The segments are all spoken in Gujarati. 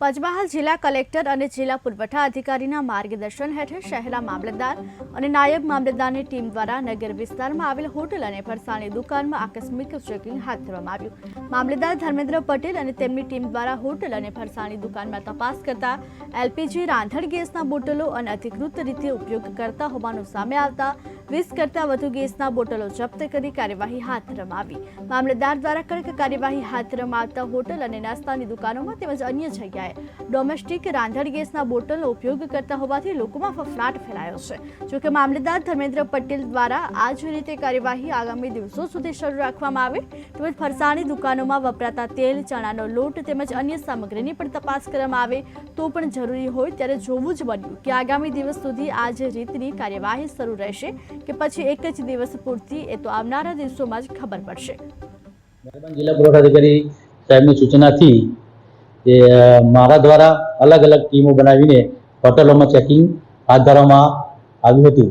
પંચમહાલ જિલ્લા કલેક્ટર અને જિલ્લા પુરવઠા અધિકારીના માર્ગદર્શન હેઠળ શહેરના મામલતદાર અને નાયબ મામલતદારની ટીમ દ્વારા નગર વિસ્તારમાં આવેલ હોટલ અને ફરસાણની દુકાનમાં આકસ્મિક ચેકિંગ હાથ ધરવામાં આવ્યું. મામલતદાર ધર્મેન્દ્ર પટેલ અને તેમની ટીમ દ્વારા હોટલ અને ફરસાણની દુકાનમાં તપાસ કરતા એલપીજી રાંધણ ગેસના બોટલો અનધિકૃત રીતે ઉપયોગ કરતા હોવાનું સામે આવતા વીસ કરતાં વધુ ગેસના બોટલો જપ્ત કરી કાર્યવાહી હાથ ધરવામાં આવી મામલતદાર દ્વારા કડક કાર્યવાહી હાથ ધરવામાં આવતા હોટલ અને નાસ્તાની દુકાનોમાં તેમજ અન્ય જગ્યાએ ડોમેસ્ટિક રાંધણ ગેસના બોટલનો ઉપયોગ કરતા હોવાથી લોકોમાં ફફડાટ ફેલાયો છે. જોકે મામલતદાર ધર્મેન્દ્ર પટેલ દ્વારા આ જ રીતે કાર્યવાહી આગામી દિવસો સુધી શરૂ રાખવામાં આવે. તેમજ ફરસાણની દુકાનોમાં વપરાતા તેલ, ચણાનો લોટ તેમજ અન્ય સામગ્રીની પણ તપાસ કરવામાં આવે તો પણ જરૂરી હોય ત્યારે જોવું જ બન્યું કે આગામી દિવસ સુધી આ જ રીતની કાર્યવાહી શરૂ રહેશે. કે પછી એક જ દિવસ પૂરતી એ તો આવનારા દિવસોમાં જ ખબર પડશે. જિલ્લા પુરવઠા અધિકારી સાહેબની સૂચનાથી એ મારા દ્વારા અલગ અલગ ટીમો બનાવીને હોટલોમાં ચેકિંગ હાથ ધરવામાં આવ્યું હતું.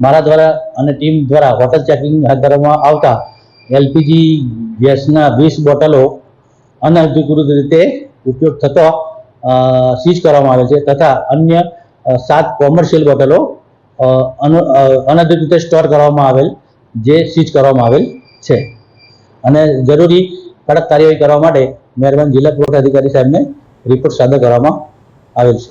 મારા દ્વારા અને ટીમ દ્વારા હોટલ ચેકિંગ હાથ ધરવામાં આવતા એલપીજી ગેસના વીસ બોટલો અનધિકૃત રીતે ઉપયોગ થતો સીઝ કરવામાં આવે છે તથા અન્ય સાત કોમર્શિયલ બોટલો અનધિકૃત રીતે સ્ટોર કરવામાં આવેલ, જે સીઝ કરવામાં આવેલ છે. અને જરૂરી કડક કાર્યવાહી કરવા માટે મહેરબાન જિલ્લા પુરવઠા અધિકારી સાહેબને રિપોર્ટ સાદર કરવામાં આવેલ છે.